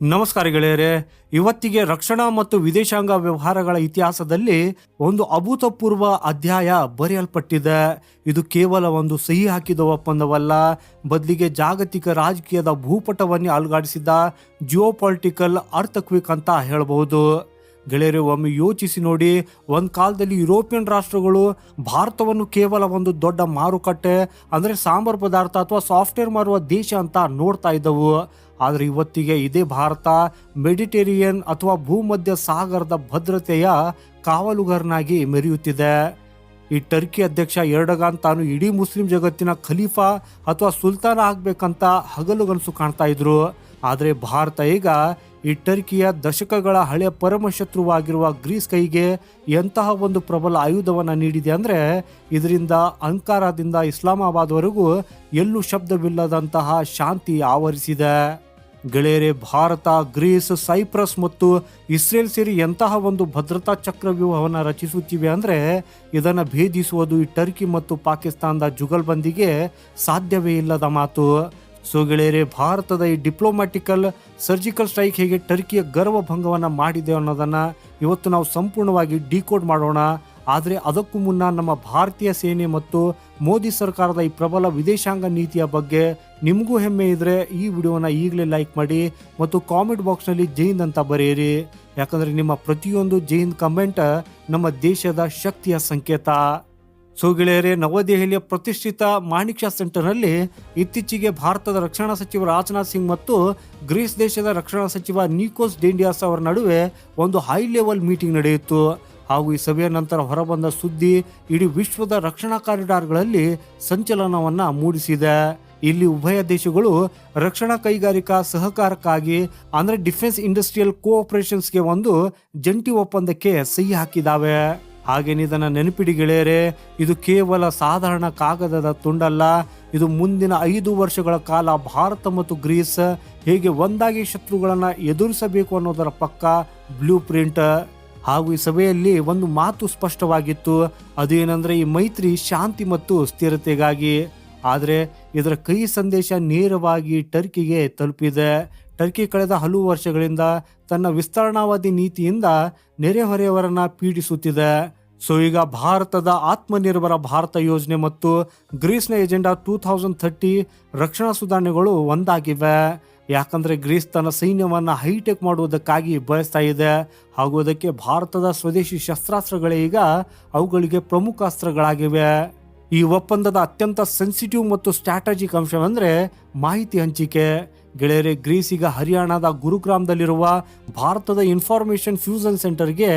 ನಮಸ್ಕಾರ ಗೆಳೆಯರೆ, ಇವತ್ತಿಗೆ ರಕ್ಷಣಾ ಮತ್ತು ವಿದೇಶಾಂಗ ವ್ಯವಹಾರಗಳ ಇತಿಹಾಸದಲ್ಲಿ ಒಂದು ಅಭೂತಪೂರ್ವ ಅಧ್ಯಾಯ ಬರೆಯಲ್ಪಟ್ಟಿದೆ. ಇದು ಕೇವಲ ಒಂದು ಸಹಿ ಹಾಕಿದ ಒಪ್ಪಂದವಲ್ಲ, ಬದಲಿಗೆ ಜಾಗತಿಕ ರಾಜಕೀಯದ ಭೂಪಟವನ್ನೇ ಅಲುಗಾಡಿಸಿದ ಜಿಯೋಪಾಲಿಟಿಕಲ್ ಅರ್ಥಕ್ವಿಕ್ ಅಂತ ಹೇಳಬಹುದು. ಗೆಳೆಯರು, ಒಮ್ಮೆ ಯೋಚಿಸಿ ನೋಡಿ, ಒಂದು ಕಾಲದಲ್ಲಿ ಯುರೋಪಿಯನ್ ರಾಷ್ಟ್ರಗಳು ಭಾರತವನ್ನು ಕೇವಲ ಒಂದು ದೊಡ್ಡ ಮಾರುಕಟ್ಟೆ, ಅಂದರೆ ಸಾಂಬಾರು ಪದಾರ್ಥ ಅಥವಾ ಸಾಫ್ಟ್ವೇರ್ ಮಾರುವ ದೇಶ ಅಂತ ನೋಡ್ತಾ ಇದ್ದವು. ಆದರೆ ಇವತ್ತಿಗೆ ಇದೇ ಭಾರತ, ಮೆಡಿಟೇರಿಯನ್ ಅಥವಾ ಭೂಮಧ್ಯ ಸಾಗರದ ಭದ್ರತೆಯ ಕಾವಲುಗಾರನಾಗಿ ಮೆರೆಯುತ್ತಿದೆ. ಈ ಟರ್ಕಿ ಅಧ್ಯಕ್ಷ ಎರಡಗಾನ್ ತಾನು ಇಡೀ ಮುಸ್ಲಿಂ ಜಗತ್ತಿನ ಖಲೀಫಾ ಅಥವಾ ಸುಲ್ತಾನ ಆಗಬೇಕಂತ ಹಗಲುಗನಸು ಕಾಣ್ತಾ ಇದ್ರು. ಆದರೆ ಭಾರತ ಈಗ ಈ ಟರ್ಕಿಯ ದಶಕಗಳ ಹಳೆಯ ಪರಮಶತ್ರುವಾಗಿರುವ ಗ್ರೀಸ್ ಕೈಗೆ ಎಂತಹ ಒಂದು ಪ್ರಬಲ ಆಯುಧವನ್ನು ನೀಡಿದೆ ಅಂದರೆ ಇದರಿಂದ ಅಂಕಾರದಿಂದ ಇಸ್ಲಾಮಾಬಾದ್ವರೆಗೂ ಎಲ್ಲೂ ಶಬ್ದವಿಲ್ಲದಂತಹ ಶಾಂತಿ ಆವರಿಸಿದೆ. ಗೆಳೆಯರೆ, ಭಾರತ, ಗ್ರೀಸ್, ಸೈಪ್ರಸ್ ಮತ್ತು ಇಸ್ರೇಲ್ ಸೇರಿ ಎಂತಹ ಒಂದು ಭದ್ರತಾ ಚಕ್ರವ್ಯೂಹವನ್ನು ರಚಿಸುತ್ತಿವೆ ಅಂದರೆ ಇದನ್ನು ಭೇದಿಸುವುದು ಈ ಟರ್ಕಿ ಮತ್ತು ಪಾಕಿಸ್ತಾನದ ಜುಗಲ್ಬಂದಿಗೆ ಸಾಧ್ಯವೇ ಇಲ್ಲದ ಮಾತು. ಸೊ ಗೆಳೆಯರೇ, ಭಾರತದ ಈ ಡಿಪ್ಲೊಮ್ಯಾಟಿಕಲ್ ಸರ್ಜಿಕಲ್ ಸ್ಟ್ರೈಕ್ ಹೇಗೆ ಟರ್ಕಿಯ ಗರ್ವಭಂಗವನ್ನು ಮಾಡಿದೆ ಅನ್ನೋದನ್ನು ಇವತ್ತು ನಾವು ಸಂಪೂರ್ಣವಾಗಿ ಡಿಕೋಡ್ ಮಾಡೋಣ. ಆದರೆ ಅದಕ್ಕೂ ಮುನ್ನ ನಮ್ಮ ಭಾರತೀಯ ಸೇನೆ ಮತ್ತು ಮೋದಿ ಸರ್ಕಾರದ ಈ ಪ್ರಬಲ ವಿದೇಶಾಂಗ ನೀತಿಯ ಬಗ್ಗೆ ನಿಮಗೂ ಹೆಮ್ಮೆ ಇದ್ರೆ ಈ ವಿಡಿಯೋನ ಈಗಲೇ ಲೈಕ್ ಮಾಡಿ ಮತ್ತು ಕಾಮೆಂಟ್ ಬಾಕ್ಸ್ನಲ್ಲಿ ಜೈನ್ ಅಂತ ಬರೆಯಿರಿ. ಯಾಕಂದರೆ ನಿಮ್ಮ ಪ್ರತಿಯೊಂದು ಜೈನ್ ಕಮೆಂಟ್ ನಮ್ಮ ದೇಶದ ಶಕ್ತಿಯ ಸಂಕೇತ. ಸೊ ಗೆಳೆಯರೆ, ನವದೆಹಲಿಯ ಪ್ರತಿಷ್ಠಿತ ಮಾಣಿಕ್ಯ ಸೆಂಟರ್ನಲ್ಲಿ ಇತ್ತೀಚೆಗೆ ಭಾರತದ ರಕ್ಷಣಾ ಸಚಿವ ರಾಜನಾಥ್ ಸಿಂಗ್ ಮತ್ತು ಗ್ರೀಸ್ ದೇಶದ ರಕ್ಷಣಾ ಸಚಿವ ನಿಕೋಸ್ ಡೇಂಡಿಯಾಸ್ ಅವರ ನಡುವೆ ಒಂದು ಹೈ ಲೆವೆಲ್ ಮೀಟಿಂಗ್ ನಡೆಯಿತು. ಹಾಗೂ ಈ ಸಭೆಯ ನಂತರ ಹೊರಬಂದ ಸುದ್ದಿ ಇಡೀ ವಿಶ್ವದ ರಕ್ಷಣಾ ಕಾರಿಡಾರ್ಗಳಲ್ಲಿ ಸಂಚಲನವನ್ನ ಮೂಡಿಸಿದೆ. ಇಲ್ಲಿ ಉಭಯ ದೇಶಗಳು ರಕ್ಷಣಾ ಕೈಗಾರಿಕಾ ಸಹಕಾರಕ್ಕಾಗಿ, ಅಂದರೆ ಡಿಫೆನ್ಸ್ ಇಂಡಸ್ಟ್ರಿಯಲ್ ಕೋಆಪರೇಷನ್ಸ್ಗೆ ಒಂದು ಜಂಟಿ ಒಪ್ಪಂದಕ್ಕೆ ಸಹಿ ಹಾಕಿದಾವೆ. ಹಾಗೇನೆ ಇದನ್ನ ನೆನಪಿಡಿ ಗೆಳೆಯರೆ, ಇದು ಕೇವಲ ಸಾಧಾರಣ ಕಾಗದದ ತುಂಡಲ್ಲ, ಇದು ಮುಂದಿನ ಐದು ವರ್ಷಗಳ ಕಾಲ ಭಾರತ ಮತ್ತು ಗ್ರೀಸ್ ಹೇಗೆ ಒಂದಾಗಿ ಶತ್ರುಗಳನ್ನ ಎದುರಿಸಬೇಕು ಅನ್ನೋದರ ಪಕ್ಕ ಬ್ಲೂ ಪ್ರಿಂಟ್. ಹಾಗೂ ಈ ಸಭೆಯಲ್ಲಿ ಒಂದು ಮಾತು ಸ್ಪಷ್ಟವಾಗಿತ್ತು, ಅದೇನೆಂದರೆ ಈ ಮೈತ್ರಿ ಶಾಂತಿ ಮತ್ತು ಸ್ಥಿರತೆಗಾಗಿ. ಆದರೆ ಇದರ ಕೈ ಸಂದೇಶ ನೇರವಾಗಿ ಟರ್ಕಿಗೆ ತಲುಪಿದೆ. ಟರ್ಕಿ ಕಳೆದ ಹಲವು ವರ್ಷಗಳಿಂದ ತನ್ನ ವಿಸ್ತರಣಾವಾದಿ ನೀತಿಯಿಂದ ನೆರೆಹೊರೆಯವರನ್ನ ಪೀಡಿಸುತ್ತಿದೆ. ಸೊ ಈಗ ಭಾರತದ ಆತ್ಮನಿರ್ಭರ ಭಾರತ ಯೋಜನೆ ಮತ್ತು ಗ್ರೀಸ್ನ ಏಜೆಂಡಾ ಟೂ ಥೌಸಂಡ್ ಥರ್ಟಿ ರಕ್ಷಣಾ ಸುಧಾರಣೆಗಳು ಒಂದಾಗಿವೆ. ಯಾಕಂದ್ರೆ ಗ್ರೀಸ್ ತನ್ನ ಸೈನ್ಯವನ್ನು ಹೈಟೆಕ್ ಮಾಡುವುದಕ್ಕಾಗಿ ಬಯಸ್ತಾ ಇದೆ. ಹಾಗೂ ಅದಕ್ಕೆ ಭಾರತದ ಸ್ವದೇಶಿ ಶಸ್ತ್ರಾಸ್ತ್ರಗಳೇ ಈಗ ಅವುಗಳಿಗೆ ಪ್ರಮುಖ ಅಸ್ತ್ರಗಳಾಗಿವೆ. ಈ ಒಪ್ಪಂದದ ಅತ್ಯಂತ ಸೆನ್ಸಿಟಿವ್ ಮತ್ತು ಸ್ಟ್ರಾಟಜಿಕ್ ಅಂಶವೆಂದ್ರೆ ಮಾಹಿತಿ ಹಂಚಿಕೆ. ಗೆಳೆಯರೆ, ಗ್ರೀಸ್ ಈಗ ಹರಿಯಾಣದ ಗುರುಗ್ರಾಮದಲ್ಲಿರುವ ಭಾರತದ ಇನ್ಫಾರ್ಮೇಶನ್ ಫ್ಯೂಸನ್ ಸೆಂಟರ್ಗೆ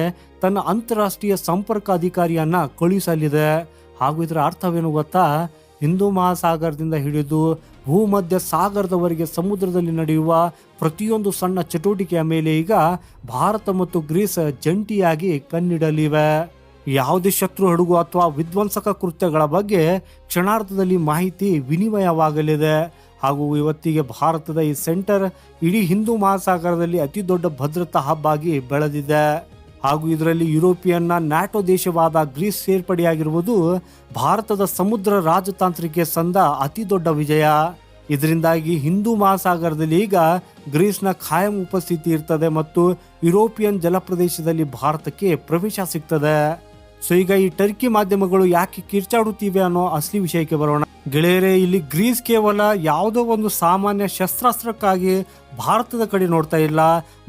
ತನ್ನ ಅಂತಾರಾಷ್ಟ್ರೀಯ ಸಂಪರ್ಕ ಅಧಿಕಾರಿಯನ್ನ ಕಳುಹಿಸಲಿದೆ. ಹಾಗೂ ಇದರ ಅರ್ಥವೇನು ಗೊತ್ತಾ? ಹಿಂದೂ ಮಹಾಸಾಗರದಿಂದ ಹಿಡಿದು ಭೂಮಧ್ಯ ಸಾಗರದವರೆಗೆ ಸಮುದ್ರದಲ್ಲಿ ನಡೆಯುವ ಪ್ರತಿಯೊಂದು ಸಣ್ಣ ಚಟುವಟಿಕೆಯ ಮೇಲೆ ಈಗ ಭಾರತ ಮತ್ತು ಗ್ರೀಸ್ ಜಂಟಿಯಾಗಿ ಕಣ್ಣಿಡಲಿವೆ. ಯಾವುದೇ ಶತ್ರು, ಹಡಗು ಅಥವಾ ವಿಧ್ವಂಸಕ ಕೃತ್ಯಗಳ ಬಗ್ಗೆ ಕ್ಷಣಾರ್ಧದಲ್ಲಿ ಮಾಹಿತಿ ವಿನಿಮಯವಾಗಲಿದೆ. ಹಾಗೂ ಇವತ್ತಿಗೆ ಭಾರತದ ಈ ಸೆಂಟರ್ ಇಡೀ ಹಿಂದೂ ಮಹಾಸಾಗರದಲ್ಲಿ ಅತಿ ದೊಡ್ಡ ಭದ್ರತಾ ಹಬ್ ಆಗಿ ಬೆಳೆದಿದೆ. ಹಾಗೂ ಇದರಲ್ಲಿ ಯುರೋಪಿಯನ್ನ ನ್ಯಾಟೋ ದೇಶವಾದ ಗ್ರೀಸ್ ಸೇರ್ಪಡೆಯಾಗಿರುವುದು ಭಾರತದ ಸಮುದ್ರ ರಾಜತಾಂತ್ರಿಕೆ ಸಂದ ಅತಿ ದೊಡ್ಡ ವಿಜಯ. ಇದರಿಂದಾಗಿ ಹಿಂದೂ ಮಹಾಸಾಗರದಲ್ಲಿ ಈಗ ಗ್ರೀಸ್ನ ಖಾಯಂ ಉಪಸ್ಥಿತಿ ಇರ್ತದೆ ಮತ್ತು ಯುರೋಪಿಯನ್ ಜಲಪ್ರದೇಶದಲ್ಲಿ ಭಾರತಕ್ಕೆ ಪ್ರವೇಶ ಸಿಗ್ತದೆ. ಸೊ ಈಗ ಈ ಟರ್ಕಿ ಮಾಧ್ಯಮಗಳು ಯಾಕೆ ಕಿರ್ಚಾಡುತ್ತಿವೆ ಅನ್ನೋ ಅಸಲಿ ವಿಷಯಕ್ಕೆ ಬರೋಣ. ಗೆಳೆಯರೇ, ಇಲ್ಲಿ ಗ್ರೀಸ್ ಕೇವಲ ಯಾವುದೋ ಒಂದು ಸಾಮಾನ್ಯ ಶಸ್ತ್ರಾಸ್ತ್ರಕ್ಕಾಗಿ ಭಾರತದ ಕಡೆ ನೋಡ್ತಾ ಇಲ್ಲ.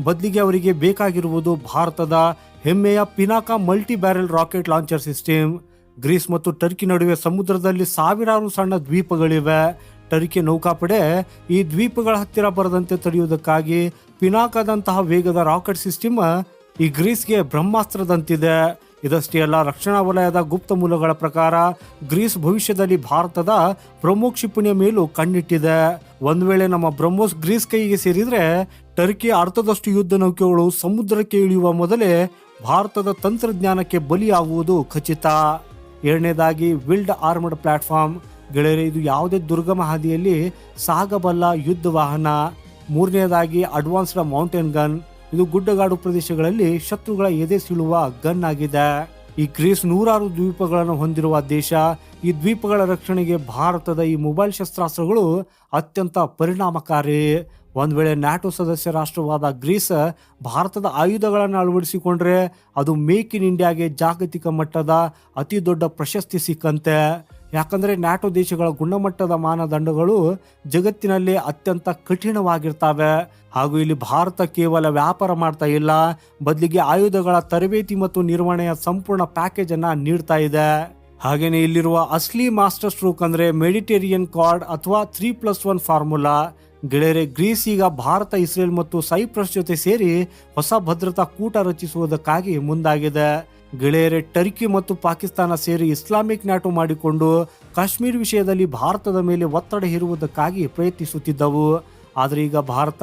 ಬದಲಿಗೆ ಅವರಿಗೆ ಬೇಕಾಗಿರುವುದು ಭಾರತದ ಹೆಮ್ಮೆಯ Pinaka multi barrel rocket launcher system. Greece ಮತ್ತು ಟರ್ಕಿ ನಡುವೆ ಸಮುದ್ರದಲ್ಲಿ ಸಾವಿರಾರು ಸಣ್ಣ ದ್ವೀಪಗಳಿವೆ. ಟರ್ಕಿ ನೌಕಾಪಡೆ ಈ ದ್ವೀಪಗಳ ಹತ್ತಿರ ಬರದಂತೆ ತಡೆಯುವುದಕ್ಕಾಗಿ ಪಿನಾಕದಂತಹ ವೇಗದ ರಾಕೆಟ್ ಸಿಸ್ಟಮ್ ಈ ಗ್ರೀಸ್ಗೆ ಬ್ರಹ್ಮಾಸ್ತ್ರದಂತಿದೆ. ಇದಷ್ಟೇ ಅಲ್ಲ, ರಕ್ಷಣಾ ವಲಯದ ಗುಪ್ತ ಮೂಲಗಳ ಪ್ರಕಾರ ಗ್ರೀಸ್ ಭವಿಷ್ಯದಲ್ಲಿ ಭಾರತದ ಬ್ರಹ್ಮೋಸ್ ಕ್ಷಿಪಣಿಯ ಮೇಲೂ ಕಣ್ಣಿಟ್ಟಿದೆ. ಒಂದು ವೇಳೆ ನಮ್ಮ ಬ್ರಹ್ಮೋಸ್ ಗ್ರೀಸ್ ಕೈಗೆ ಸೇರಿದ್ರೆ ಟರ್ಕಿ ಅರ್ಧದಷ್ಟು ಯುದ್ಧ ನೌಕೆಗಳು ಸಮುದ್ರಕ್ಕೆ ಇಳಿಯುವ ಮೊದಲೇ ಭಾರತದ ತಂತ್ರಜ್ಞಾನಕ್ಕೆ ಬಲಿಯಾಗುವುದು ಖಚಿತ. ಎರಡನೇದಾಗಿ, ವಿಲ್ಡ್ ಆರ್ಮಡ್ ಪ್ಲಾಟ್ಫಾರ್ಮ್. ಗೆಳೆಯರೆ, ಇದು ಯಾವುದೇ ದುರ್ಗಮ ಹಾದಿಯಲ್ಲಿ ಸಾಗಬಲ್ಲ ಯುದ್ಧ ವಾಹನ. ಮೂರನೇದಾಗಿ, ಅಡ್ವಾನ್ಸ್ಡ್ ಮೌಂಟೇನ್ ಗನ್. ಇದು ಗುಡ್ಡಗಾಡು ಪ್ರದೇಶಗಳಲ್ಲಿ ಶತ್ರುಗಳ ಎದೆ ಸೀಳುವ ಗನ್ ಆಗಿದೆ. ಈ ಗ್ರೀಸ್ ನೂರಾರು ದ್ವೀಪಗಳನ್ನು ಹೊಂದಿರುವ ದೇಶ, ಈ ದ್ವೀಪಗಳ ರಕ್ಷಣೆಗೆ ಭಾರತದ ಈ ಮೊಬೈಲ್ ಶಸ್ತ್ರಾಸ್ತ್ರಗಳು ಅತ್ಯಂತ ಪರಿಣಾಮಕಾರಿ. ಒಂದು ವೇಳೆ ನ್ಯಾಟೋ ಸದಸ್ಯ ರಾಷ್ಟ್ರವಾದ ಗ್ರೀಸ್ ಭಾರತದ ಆಯುಧಗಳನ್ನು ಅಳವಡಿಸಿಕೊಂಡ್ರೆ ಅದು ಮೇಕ್ ಇನ್ ಇಂಡಿಯಾಗೆ ಜಾಗತಿಕ ಮಟ್ಟದ ಅತಿ ದೊಡ್ಡ ಪ್ರಶಸ್ತಿ ಸಿಕ್ಕಂತೆ. ಯಾಕಂದ್ರೆ ನ್ಯಾಟೋ ದೇಶಗಳ ಗುಣಮಟ್ಟದ ಮಾನದಂಡಗಳು ಜಗತ್ತಿನಲ್ಲಿ ಅತ್ಯಂತ ಕಠಿಣವಾಗಿರ್ತವೆ. ಹಾಗೂ ಇಲ್ಲಿ ಭಾರತ ಕೇವಲ ವ್ಯಾಪಾರ ಮಾಡ್ತಾ ಇಲ್ಲ, ಬದಲಿಗೆ ಆಯುಧಗಳ ತರಬೇತಿ ಮತ್ತು ನಿರ್ವಹಣೆಯ ಸಂಪೂರ್ಣ ಪ್ಯಾಕೇಜ್ ಅನ್ನ ನೀಡ್ತಾ ಇದೆ. ಹಾಗೇನೆ ಇಲ್ಲಿರುವ ಅಸ್ಲಿ ಮಾಸ್ಟರ್ ಸ್ಟ್ರೋಕ್ ಅಂದ್ರೆ ಮೆಡಿಟೇರಿಯನ್ ಕಾರ್ಡ್ ಅಥವಾ ತ್ರೀ ಪ್ಲಸ್ ಒನ್ ಫಾರ್ಮುಲಾ. ಗೆಳೆಯರೆ, ಗ್ರೀಸ್ ಈಗ ಭಾರತ, ಇಸ್ರೇಲ್ ಮತ್ತು ಸೈಪ್ರಸ್ ಜೊತೆ ಸೇರಿ ಹೊಸ ಭದ್ರತಾ ಕೂಟ ರಚಿಸುವುದಕ್ಕಾಗಿ ಮುಂದಾಗಿದೆ. ಗೆಳೆಯರೆ ಟರ್ಕಿ ಮತ್ತು ಪಾಕಿಸ್ತಾನ ಸೇರಿ ಇಸ್ಲಾಮಿಕ್ ನ್ಯಾಟೋ ಮಾಡಿಕೊಂಡು ಕಾಶ್ಮೀರ್ ವಿಷಯದಲ್ಲಿ ಭಾರತದ ಮೇಲೆ ಒತ್ತಡ ಹೇರುವುದಕ್ಕಾಗಿ ಪ್ರಯತ್ನಿಸುತ್ತಿದ್ದವು. ಆದರೆ ಈಗ ಭಾರತ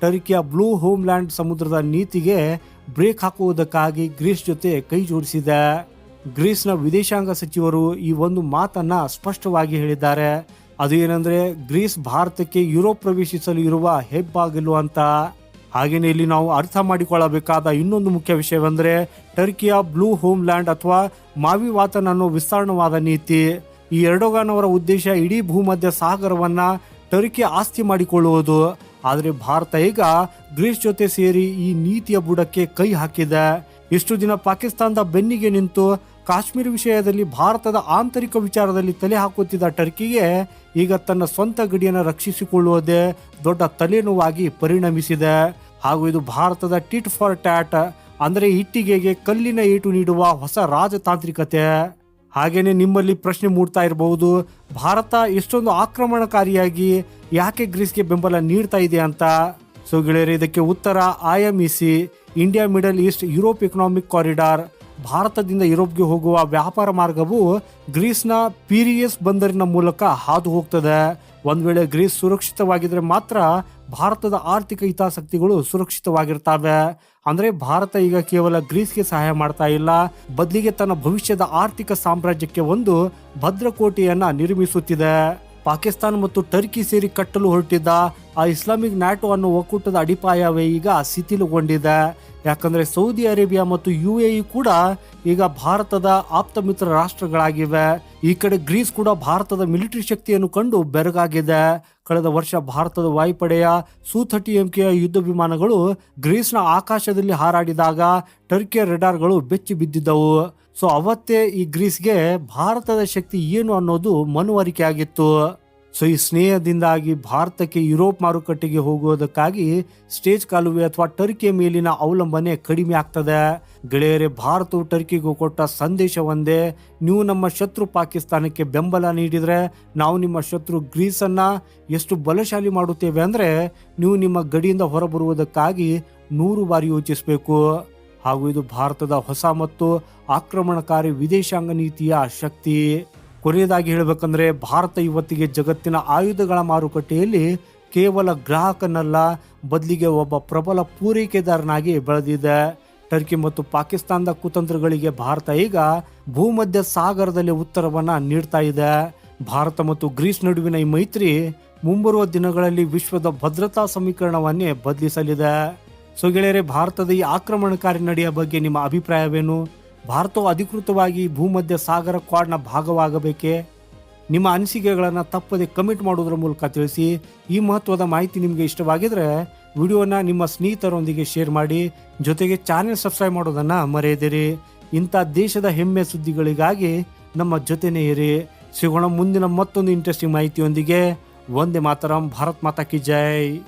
ಟರ್ಕಿಯ ಬ್ಲೂ ಹೋಮ್ಲ್ಯಾಂಡ್ ಸಮುದ್ರದ ನೀತಿಗೆ ಬ್ರೇಕ್ ಹಾಕುವುದಕ್ಕಾಗಿ ಗ್ರೀಸ್ ಜೊತೆ ಕೈ ಜೋಡಿಸಿದೆ. ಗ್ರೀಸ್ನ ವಿದೇಶಾಂಗ ಸಚಿವರು ಈ ಒಂದು ಮಾತನ್ನ ಸ್ಪಷ್ಟವಾಗಿ ಹೇಳಿದ್ದಾರೆ. ಅದು ಏನಂದ್ರೆ ಗ್ರೀಸ್ ಭಾರತಕ್ಕೆ ಯುರೋಪ್ ಪ್ರವೇಶಿಸಲು ಇರುವ ಹೆಬ್ಬಾಗಿಲು ಅಂತ. ಹಾಗೇನೆ ಇಲ್ಲಿ ನಾವು ಅರ್ಥ ಮಾಡಿಕೊಳ್ಳಬೇಕಾದ ಇನ್ನೊಂದು ಮುಖ್ಯ ವಿಷಯವೆಂದರೆ ಟರ್ಕಿಯ ಬ್ಲೂ ಹೋಮ್ಲ್ಯಾಂಡ್ ಅಥವಾ ಮಾವಿ ಅನ್ನೋ ವಿಸ್ತರಣವಾದ ನೀತಿ. ಈ ಎರಡೋಗಾನ್ ಅವರ ಉದ್ದೇಶ ಇಡೀ ಭೂಮಧ್ಯ ಸಾಗರವನ್ನ ಟರ್ಕಿ ಆಸ್ತಿ ಮಾಡಿಕೊಳ್ಳುವುದು. ಆದರೆ ಭಾರತ ಈಗ ಗ್ರೀಸ್ ಜೊತೆ ಸೇರಿ ಈ ನೀತಿಯ ಬುಡಕ್ಕೆ ಕೈ ಹಾಕಿದೆ. ಇಷ್ಟು ದಿನ ಪಾಕಿಸ್ತಾನದ ಬೆನ್ನಿಗೆ ನಿಂತು ಕಾಶ್ಮೀರ ವಿಷಯದಲ್ಲಿ ಭಾರತದ ಆಂತರಿಕ ವಿಚಾರದಲ್ಲಿ ತಲೆ ಹಾಕುತ್ತಿದ್ದ ಟರ್ಕಿಗೆ ಈಗ ತನ್ನ ಸ್ವಂತ ಗಡಿಯನ್ನು ರಕ್ಷಿಸಿಕೊಳ್ಳುವುದೇ ದೊಡ್ಡ ತಲೆನೋವಾಗಿ ಪರಿಣಮಿಸಿದೆ. ಹಾಗೂ ಇದು ಭಾರತದ ಟಿಟ್ ಫಾರ್ ಟ್ಯಾಟ್, ಅಂದರೆ ಇಟ್ಟಿಗೆಗೆ ಕಲ್ಲಿನ ಏಟು ನೀಡುವ ಹೊಸ ರಾಜತಾಂತ್ರಿಕತೆ. ಹಾಗೆಯೇ ನಿಮ್ಮಲ್ಲಿ ಪ್ರಶ್ನೆ ಮೂಡ್ತಾ ಇರಬಹುದು, ಭಾರತ ಎಷ್ಟೊಂದು ಆಕ್ರಮಣಕಾರಿಯಾಗಿ ಯಾಕೆ ಗ್ರೀಸ್ಗೆ ಬೆಂಬಲ ನೀಡ್ತಾ ಇದೆ ಅಂತ. ಸೊ ಗೆಳೆಯರೆ, ಇದಕ್ಕೆ ಉತ್ತರ I M E C India Middle East Europe economic corridor ಭಾರತದಿಂದ ಯುರೋಪ್ಗೆ ಹೋಗುವ ವ್ಯಾಪಾರ ಮಾರ್ಗವು ಗ್ರೀಸ್ನ ಪೀರಿಯಸ್ ಬಂದರಿನ ಮೂಲಕ ಹಾದು ಹೋಗ್ತದೆ. ಒಂದು ವೇಳೆ ಗ್ರೀಸ್ ಸುರಕ್ಷಿತವಾಗಿದ್ರೆ ಮಾತ್ರ ಭಾರತದ ಆರ್ಥಿಕ ಹಿತಾಸಕ್ತಿಗಳು ಸುರಕ್ಷಿತವಾಗಿರ್ತವೆ. ಅಂದ್ರೆ ಭಾರತ ಈಗ ಕೇವಲ ಗ್ರೀಸ್ಗೆ ಸಹಾಯ ಮಾಡ್ತಾ ಇಲ್ಲ. ಬದಲಿಗೆ ತನ್ನ ಭವಿಷ್ಯದ ಆರ್ಥಿಕ ಸಾಮ್ರಾಜ್ಯಕ್ಕೆ ಒಂದು ಭದ್ರಕೋಟೆಯನ್ನ ನಿರ್ಮಿಸುತ್ತಿದೆ. ಪಾಕಿಸ್ತಾನ ಮತ್ತು ಟರ್ಕಿ ಸೇರಿ ಕಟ್ಟಲು ಹೊರಟಿದ್ದ ಆ ಇಸ್ಲಾಮಿಕ್ ನ್ಯಾಟೋ ಅನ್ನೋ ಒಕ್ಕೂಟದ ಅಡಿಪಾಯವೇ ಈಗ ಶಿಥಿಲಗೊಂಡಿದೆ. ಯಾಕಂದ್ರೆ ಸೌದಿ ಅರೇಬಿಯಾ ಮತ್ತು ಯು ಎ ಕೂಡ ಈಗ ಭಾರತದ ಆಪ್ತ ಮಿತ್ರ ರಾಷ್ಟ್ರಗಳಾಗಿವೆ. ಈ ಕಡೆ ಗ್ರೀಸ್ ಕೂಡ ಭಾರತದ ಮಿಲಿಟರಿ ಶಕ್ತಿಯನ್ನು ಕಂಡು ಬೆರಗಾಗಿದೆ. ಕಳೆದ ವರ್ಷ ಭಾರತದ ವಾಯುಪಡೆಯ ಸು ಥರ್ಟಿ ಎಂಕೆಯ ಯುದ್ಧ ವಿಮಾನಗಳು ಗ್ರೀಸ್ನ ಆಕಾಶದಲ್ಲಿ ಹಾರಾಡಿದಾಗ ಟರ್ಕಿಯ ರೆಡಾರ್ಗಳು ಬೆಚ್ಚಿ ಬಿದ್ದಿದ್ದವು. ಸೊ ಅವತ್ತೇ ಈ ಗ್ರೀಸ್ಗೆ ಭಾರತದ ಶಕ್ತಿ ಏನು ಅನ್ನೋದು ಮನವರಿಕೆ ಆಗಿತ್ತು. ಸೊ ಈ ಸ್ನೇಹದಿಂದಾಗಿ ಭಾರತಕ್ಕೆ ಯುರೋಪ್ ಮಾರುಕಟ್ಟೆಗೆ ಹೋಗುವುದಕ್ಕಾಗಿ ಸ್ಟೇಜ್ ಕಾಲುವೆ ಅಥವಾ ಟರ್ಕಿಯ ಮೇಲಿನ ಅವಲಂಬನೆ ಕಡಿಮೆ ಆಗ್ತದೆ. ಗೆಳೆಯರೇ, ಭಾರತವು ಟರ್ಕಿಗೂ ಕೊಟ್ಟ ಸಂದೇಶ ಒಂದೇ. ನೀವು ನಮ್ಮ ಶತ್ರು ಪಾಕಿಸ್ತಾನಕ್ಕೆ ಬೆಂಬಲ ನೀಡಿದರೆ ನಾವು ನಿಮ್ಮ ಶತ್ರು ಗ್ರೀಸನ್ನು ಎಷ್ಟು ಬಲಶಾಲಿ ಮಾಡುತ್ತೇವೆ ಅಂದ್ರೆ ನೀವು ನಿಮ್ಮ ಗಡಿಯಿಂದ ಹೊರಬರುವುದಕ್ಕಾಗಿ ನೂರು ಬಾರಿ ಯೋಚಿಸಬೇಕು. ಹಾಗೂ ಇದು ಭಾರತದ ಹೊಸ ಮತ್ತು ಆಕ್ರಮಣಕಾರಿ ವಿದೇಶಾಂಗ ನೀತಿಯ ಶಕ್ತಿ. ಕೊನೆಯದಾಗಿ ಹೇಳಬೇಕಂದ್ರೆ ಭಾರತ ಇವತ್ತಿಗೆ ಜಗತ್ತಿನ ಆಯುಧಗಳ ಮಾರುಕಟ್ಟೆಯಲ್ಲಿ ಕೇವಲ ಗ್ರಾಹಕನಲ್ಲ, ಬದಲಿಗೆ ಒಬ್ಬ ಪ್ರಬಲ ಪೂರೈಕೆದಾರನಾಗಿ ಬೆಳೆದಿದೆ. ಟರ್ಕಿ ಮತ್ತು ಪಾಕಿಸ್ತಾನದ ಕುತಂತ್ರಗಳಿಗೆ ಭಾರತ ಈಗ ಭೂಮಧ್ಯ ಸಾಗರದಲ್ಲಿ ಉತ್ತರವನ್ನು ನೀಡ್ತಾ ಇದೆ. ಭಾರತ ಮತ್ತು ಗ್ರೀಸ್ ನಡುವಿನ ಈ ಮೈತ್ರಿ ಮುಂಬರುವ ದಿನಗಳಲ್ಲಿ ವಿಶ್ವದ ಭದ್ರತಾ ಸಮೀಕರಣವನ್ನೇ ಬದಲಿಸಲಿದೆ. ಸೊ ಗೆಳೆಯರೆ, ಭಾರತದ ಈ ಆಕ್ರಮಣಕಾರಿ ನಡೆಯ ಬಗ್ಗೆ ನಿಮ್ಮ ಅಭಿಪ್ರಾಯವೇನು? ಭಾರತವು ಅಧಿಕೃತವಾಗಿ ಭೂಮಧ್ಯ ಸಾಗರ ಕ್ವಾಡ್ನ ಭಾಗವಾಗಬೇಕೇ? ನಿಮ್ಮ ಅನಿಸಿಕೆಗಳನ್ನು ತಪ್ಪದೆ ಕಮೆಂಟ್ ಮಾಡೋದ್ರ ಮೂಲಕ ತಿಳಿಸಿ. ಈ ಮಹತ್ವದ ಮಾಹಿತಿ ನಿಮಗೆ ಇಷ್ಟವಾಗಿದ್ರೆ, ವಿಡಿಯೋನ ನಿಮ್ಮ ಸ್ನೇಹಿತರೊಂದಿಗೆ ಶೇರ್ ಮಾಡಿ. ಜೊತೆಗೆ ಚಾನೆಲ್ ಸಬ್ಸ್ಕ್ರೈಬ್ ಮಾಡೋದನ್ನು ಮರೆಯದಿರಿ. ಇಂಥ ದೇಶದ ಹೆಮ್ಮೆ ಸುದ್ದಿಗಳಿಗಾಗಿ ನಮ್ಮ ಜೊತೆನೇ ಇರಿ. ಸಿಗೋಣ ಮುಂದಿನ ಮತ್ತೊಂದು ಇಂಟ್ರೆಸ್ಟಿಂಗ್ ಮಾಹಿತಿಯೊಂದಿಗೆ. ಒಂದೇ ಮಾತರಂ, ಭಾರತ್ ಮಾತಾ ಕಿ ಜೈ.